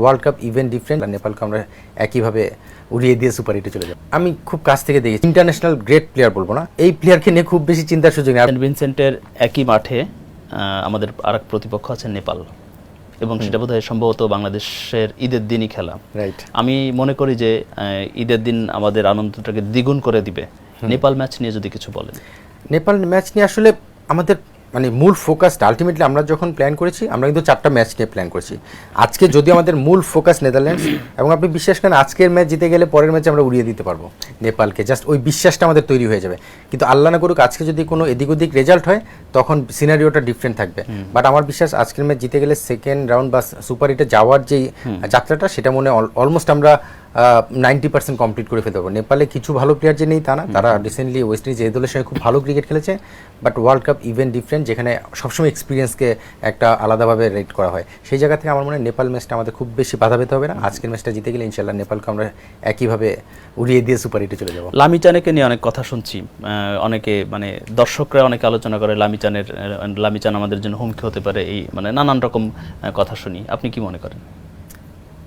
World cup event different আর নেপালকে আমরা একইভাবে উড়িয়ে দিয়ে সুপার হিটে চলে যাব। আমি খুব কাছ থেকে দেখেছি ইন্টারন্যাশনাল গ্রেট প্লেয়ার বলব না। এই প্লেয়ারকে নিয়ে খুব বেশি চিন্তার সুযোগ নেই। ভিনসেন্টের একই মাঠে আমাদের আরেক প্রতিপক্ষ আছে নেপাল। এবং সেটা বোধহয় সম্ভবত বাংলাদেশের ঈদের দিনই খেলা। রাইট আমি মনে করি যে ঈদের দিন আমাদের আনন্দটাকে দ্বিগুণ করে দিবে। নেপাল ম্যাচ নিয়ে যদি কিছু বলেন। নেপাল ম্যাচ নিয়ে আসলে আমাদের মানে মূল ফোকাসটা আলটিমেটলি আমরা যখন প্ল্যান করেছি আমরা কিন্তু চারটা ম্যাচ নিয়ে প্ল্যান করেছি। আজকে যদি আমাদের মূল ফোকাস নেদারল্যান্ডস এবং আপনি বিশ্বাস করেন আজকের ম্যাচ জিতে গেলে পরের ম্যাচে আমরা উড়িয়ে দিতে পারব নেপালকে। জাস্ট ওই বিশ্বাসটা আমাদের তৈরি হয়ে যাবে। কিন্তু আল্লাহ না করুক আজকে যদি কোনো এদিক ওদিক রেজাল্ট হয় তখন সিনারিওটা ডিফারেন্ট থাকবে। বাট আমার বিশ্বাস আজকের ম্যাচ জিতে গেলে সেকেন্ড রাউন্ড বা সুপার হিটে যাওয়ার যেই যাত্রাটা সেটা মনে অলমোস্ট আমরা নাইনটি পার্সেন্ট কমপ্লিট করে ফেলতে পারব। নেপালে কিছু ভালো প্লেয়ার যে নেই তা না তারা রিসেন্টলি ওয়েস্ট ইন্ডিজ এই দলের সঙ্গে খুব ভালো ক্রিকেট খেলেছে but world cup event different যেখানে সবসময় এক্সপিরিয়েন্সকে একটা আলাদাভাবে রেট করা হয়। সেই জায়গা থেকে আমার মনে হয় নেপাল ম্যাচটা আমাদের খুব বেশি বাধা পেতে হবে না। আজকের ম্যাচটা জিতে গেলে ইনশাল্লাহ নেপালকে আমরা একইভাবে উড়িয়ে দিয়ে সুপার হিটে চলে যাব। লামিচানেকে নিয়ে অনেক কথা শুনছি। অনেকে মানে দর্শকরা অনেকে আলোচনা করে লামিচানের লামিচান আমাদের জন্য হুমকি হতে পারে এই মানে নানান রকম কথা শুনি। আপনি কি মনে করেন?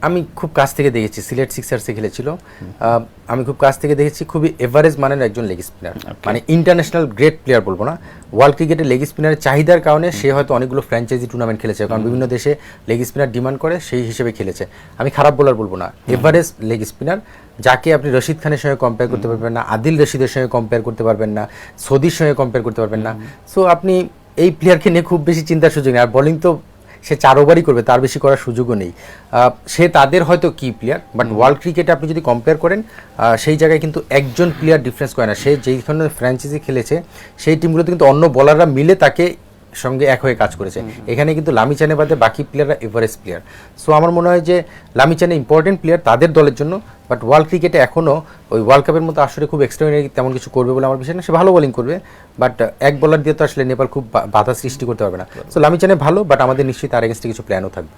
আমি খুব কাছ থেকে দেখেছি সিলেট সিক্সার্সে খেলেছিল। আমি খুব কাছ থেকে দেখেছি খুবই এভারেজ মানের একজন লেগ স্পিনার মানে ইন্টারন্যাশনাল গ্রেট প্লেয়ার বলব না। ওয়ার্ল্ড ক্রিকেটে লেগ স্পিনারের চাহিদার কারণে সে হয়তো অনেকগুলো ফ্র্যাঞ্চাইজি টুর্নামেন্ট খেলেছে। কারণ বিভিন্ন দেশে লেগ স্পিনার ডিমান্ড করে সেই হিসেবে খেলেছে। আমি খারাপ বলার বলব না। এভারেজ লেগ স্পিনার যাকে আপনি রশিদ খানের সঙ্গে কম্পেয়ার করতে পারবেন না আদিল রশিদের সঙ্গে কম্পেয়ার করতে পারবেন না সৌদির সঙ্গে কম্পেয়ার করতে পারবেন না। সো আপনি এই প্লেয়ারকে নিয়ে খুব বেশি চিন্তার সুযোগ নেই। আর বোলিং তো সে চার ওভারই করবে তার বেশি করার সুযোগও নেই। সে তাদের হয়তো কি প্লেয়ার বাট ওয়ার্ল্ড ক্রিকেটে আপনি যদি কম্পেয়ার করেন সেই জায়গায় কিন্তু একজন প্লেয়ার ডিফারেন্স করে না। সে যেইখানে ফ্র্যাঞ্চাইজি খেলেছে সেই টিমগুলোতে কিন্তু অন্য বলাররা মিলে তাকে সঙ্গে এক হয়ে কাজ করেছে। এখানে কিন্তু লামিচানে বাদে বাকি প্লেয়াররা এভারেস্ট প্লেয়ার সো আমার মনে হয় যে লামিচানে ইম্পর্টেন্ট প্লেয়ার তাদের দলের জন্য। বাট ওয়ার্ল্ড ক্রিকেটে এখনও ওই ওয়ার্ল্ড কাপের মতো আসলে খুব এক্সট্রাডিনারি তেমন কিছু করবে বলে আমার বিষয় না সে ভালো বোলিং করবে বাট এক বলার দিয়ে তো আসলে নেপাল খুব বাধা সৃষ্টি করতে পারবে না। সো লামিচানে ভালো বাট আমাদের নিশ্চয়ই তার এগেনস্টে কিছু প্ল্যানও থাকবে।